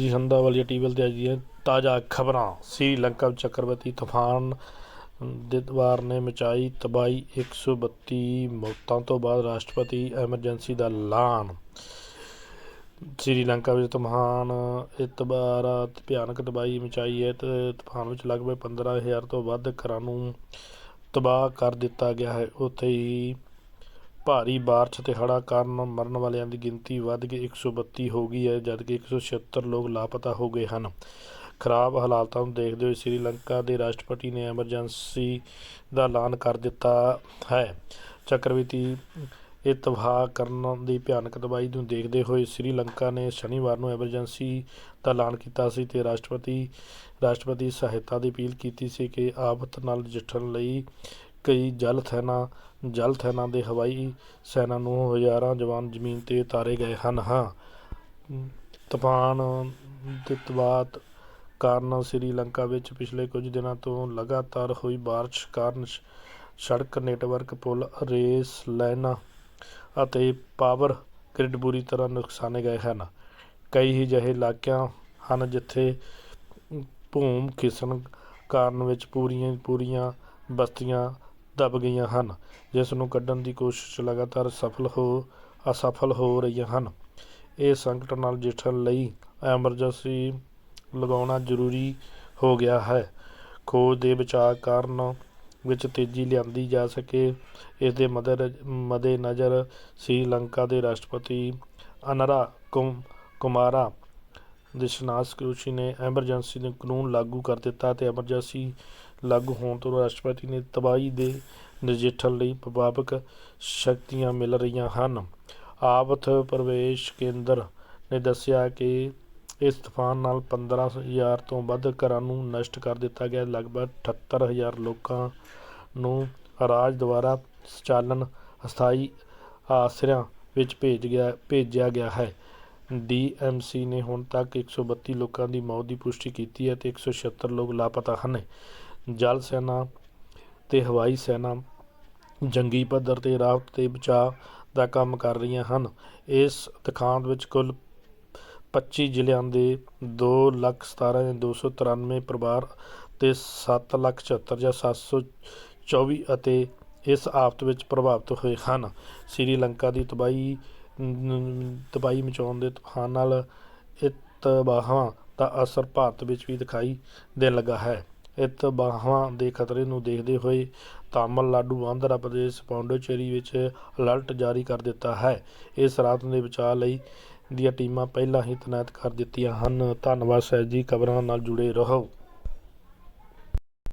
ਜੀ ਹੰਦਾ ਵਾਲੀ ਟੀਵਲ ਤੇ ਅੱਜ ਦੀਆਂ ਤਾਜ਼ਾ ਖਬਰਾਂ। ਸ੍ਰੀਲੰਕਾ ਵਿੱਚ ਚੱਕਰਵਾਤੀ ਤੂਫਾਨ ਦੇ ਵਾਰ ਨੇ ਮਚਾਈ, ਤਬਾਹੀ 132 ਮੌਤਾਂ ਤੋਂ ਬਾਅਦ ਰਾਸ਼ਟਰਪਤੀ ਐਮਰਜੈਂਸੀ ਦਾ ਐਲਾਨ। ਸ੍ਰੀਲੰਕਾ ਵਿੱਚ ਤੂਫਾਨ, ਇਤਬਾਰ ਤੇ ਭਿਆਨਕ ਤਬਾਹੀ ਮਚਾਈ ਹੈ ਤੇ ਤੂਫਾਨ ਵਿੱਚ ਲਗਭਗ 15000 ਤੋਂ ਵੱਧ ਘਰਾਂ ਨੂੰ ਤਬਾਹ ਕਰ ਦਿੱਤਾ ਗਿਆ ਹੈ। ਉੱਥੇ ਹੀ ਭਾਰੀ ਬਾਰਿਸ਼ ਅਤੇ ਹੜ੍ਹਾਂ ਕਾਰਨ ਮਰਨ ਵਾਲਿਆਂ ਦੀ ਗਿਣਤੀ ਵੱਧ ਕੇ 132 ਹੋ ਗਈ ਹੈ, ਜਦਕਿ 176 ਲੋਕ ਲਾਪਤਾ ਹੋ ਗਏ ਹਨ। ਖਰਾਬ ਹਾਲਾਤਾਂ ਨੂੰ ਦੇਖਦੇ ਹੋਏ ਸ੍ਰੀਲੰਕਾ ਦੇ ਰਾਸ਼ਟਰਪਤੀ ਨੇ ਐਮਰਜੈਂਸੀ ਦਾ ਐਲਾਨ ਕਰ ਦਿੱਤਾ ਹੈ। ਚੱਕਰਵਰਤੀ ਇਹ ਤਬਾਹ ਕਰਨ ਦੀ ਭਿਆਨਕ ਤਬਾਹੀ ਨੂੰ ਦੇਖਦੇ ਹੋਏ ਸ੍ਰੀਲੰਕਾ ਨੇ ਸ਼ਨੀਵਾਰ ਨੂੰ ਐਮਰਜੈਂਸੀ ਦਾ ਐਲਾਨ ਕੀਤਾ ਸੀ ਤੇ ਰਾਸ਼ਟਰਪਤੀ ਰਾਸ਼ਟਰਪਤੀ ਸਹਾਇਤਾ ਦੀ ਅਪੀਲ ਕੀਤੀ ਸੀ ਕਿ ਆਫਤ ਨਾਲ ਨਜਿੱਠਣ ਲਈ ਕਈ ਜਲ ਸੈਨਾ ਜਲ ਸੈਨਾ ਦੇ ਹਵਾਈ ਸੈਨਾ ਨੂੰ ਹਜ਼ਾਰਾਂ ਜਵਾਨ ਜ਼ਮੀਨ ਤੇ ਉਤਾਰੇ ਗਏ ਹਨ, ਹਾਂ। ਤੂਫਾਨ ਦੇ ਤਬਾਹ ਕਾਰਨ ਸ੍ਰੀਲੰਕਾ ਵਿੱਚ ਪਿਛਲੇ ਕੁਝ ਦਿਨਾਂ ਤੋਂ ਲਗਾਤਾਰ ਹੋਈ ਬਾਰਿਸ਼ ਕਾਰਨ ਸੜਕ ਨੈਟਵਰਕ ਪੁਲ, ਰੇਸ ਲਾਈਨਾਂ ਅਤੇ ਪਾਵਰ ਗ੍ਰਿਡ ਬੁਰੀ ਤਰ੍ਹਾਂ ਨੁਕਸਾਨੇ ਗਏ ਹਨ। ਕਈ ਹੀ ਜਿਹੇ ਇਲਾਕਿਆਂ ਹਨ ਜਿੱਥੇ ਭੂਮ ਖਿਸਣ ਕਾਰਨ ਵਿੱਚ ਪੂਰੀਆਂ ਪੂਰੀਆਂ ਬਸਤੀਆਂ ਦੱਬ ਗਈਆਂ ਹਨ, ਜਿਸ ਨੂੰ ਕੱਢਣ ਦੀ ਕੋਸ਼ਿਸ਼ ਲਗਾਤਾਰ ਸਫਲ ਹੋ, ਅਸਫਲ ਹੋ ਰਹੀਆਂ ਹਨ। ਇਹ ਸੰਕਟ ਨਾਲ ਨਜਿੱਠਣ ਲਈ ਐਮਰਜੈਂਸੀ ਲਗਾਉਣਾ ਜ਼ਰੂਰੀ ਹੋ ਗਿਆ ਹੈ। ਖੋਜ ਦੇ ਬਚਾਅ ਕਾਰਨ ਵਿੱਚ ਤੇਜ਼ੀ ਲਿਆਂਦੀ ਜਾ ਸਕੇ। ਇਸ ਦੇ ਮਦਰ ਮੱਦੇ ਨਜ਼ਰ ਸ੍ਰੀਲੰਕਾ ਦੇ ਰਾਸ਼ਟਰਪਤੀ ਅਨਰਾ ਕੁਮਾਰਾ ਦਿਸ਼ਨਾਸ ਕਰੂਸ਼ੀ ਨੇ ਐਮਰਜੈਂਸੀ ਨੂੰ ਕਾਨੂੰਨ ਲਾਗੂ ਕਰ ਦਿੱਤਾ ਅਤੇ ਐਮਰਜੈਂਸੀ ਲਾਗੂ ਹੋਣ ਤੋਂ ਰਾਸ਼ਟਰਪਤੀ ਨੇ ਤਬਾਹੀ ਦੇ ਨਜਿੱਠਣ ਲਈ ਵਿਭਾਵਕ ਸ਼ਕਤੀਆਂ ਮਿਲ ਰਹੀਆਂ ਹਨ। ਆਫਤ ਪ੍ਰਵੇਸ਼ ਕੇਂਦਰ ਨੇ ਦੱਸਿਆ ਕਿ ਇਸ ਤੂਫਾਨ ਨਾਲ 15000 ਤੋਂ ਵੱਧ ਘਰਾਂ ਨੂੰ ਨਸ਼ਟ ਕਰ ਦਿੱਤਾ ਗਿਆ। ਲਗਭਗ 78000 ਲੋਕਾਂ ਨੂੰ ਰਾਜ ਦੁਆਰਾ ਸੰਚਾਲਨ ਅਸਥਾਈ ਆਸਰਿਆਂ ਵਿੱਚ ਭੇਜ ਗਿਆ ਭੇਜਿਆ ਗਿਆ ਹੈ। ਡੀਐਮਸੀ ਨੇ ਹੁਣ ਤੱਕ 132 ਲੋਕਾਂ ਦੀ ਮੌਤ ਦੀ ਪੁਸ਼ਟੀ ਕੀਤੀ ਹੈ ਤੇ 176 ਲੋਕ ਲਾਪਤਾ ਹਨ। ਜਲ ਸੈਨਾ ਤੇ ਹਵਾਈ ਸੈਨਾ, ਜੰਗੀ ਪੱਧਰ ਤੇ ਰਾਹਤ ਤੇ ਬਚਾਅ ਦਾ ਕੰਮ ਕਰ ਰਹੀਆਂ ਹਨ। ਇਸ ਦੁਖਾਂਤ ਵਿੱਚ ਕੁੱਲ 25 ਜ਼ਿਲ੍ਹਿਆਂ ਦੇ 217293 ਪਰਿਵਾਰ ਤੇ 7774 ਜਾਂ 724 ਅਤੇ ਇਸ ਆਫਤ ਵਿੱਚ ਪ੍ਰਭਾਵਿਤ ਹੋਏ ਹਨ। ਸ੍ਰੀਲੰਕਾ ਦੀ ਤਬਾਹੀ ਤਬਾਹੀ ਮਚਾਉਣ ਦੇ ਤੂਫਾਨ ਨਾਲ ਇਹ ਤਬਾਹਾਂ ਦਾ ਅਸਰ ਭਾਰਤ ਵਿੱਚ ਵੀ ਦਿਖਾਈ ਦੇਣ ਲੱਗਾ ਹੈ। ਇਹ ਤਬਾਹਾਂ ਦੇ ਖਤਰੇ ਨੂੰ ਦੇਖਦੇ ਹੋਏ ਤਾਮਿਲਨਾਡੂ, ਆਂਧਰਾ ਪ੍ਰਦੇਸ਼, ਪੌਂਡੀਚੇਰੀ ਵਿੱਚ ਅਲਰਟ ਜਾਰੀ ਕਰ ਦਿੱਤਾ ਹੈ। ਇਸ ਰਾਤ ਦੇ ਬਚਾਅ ਲਈ ਦੀਆਂ ਟੀਮਾਂ ਪਹਿਲਾਂ ਹੀ ਤੈਨਾਤ ਕਰ ਦਿੱਤੀਆਂ ਹਨ। ਧੰਨਵਾਦ, ਸਹਿਜ ਜੀ। ਖਬਰਾਂ ਨਾਲ ਜੁੜੇ ਰਹੋ।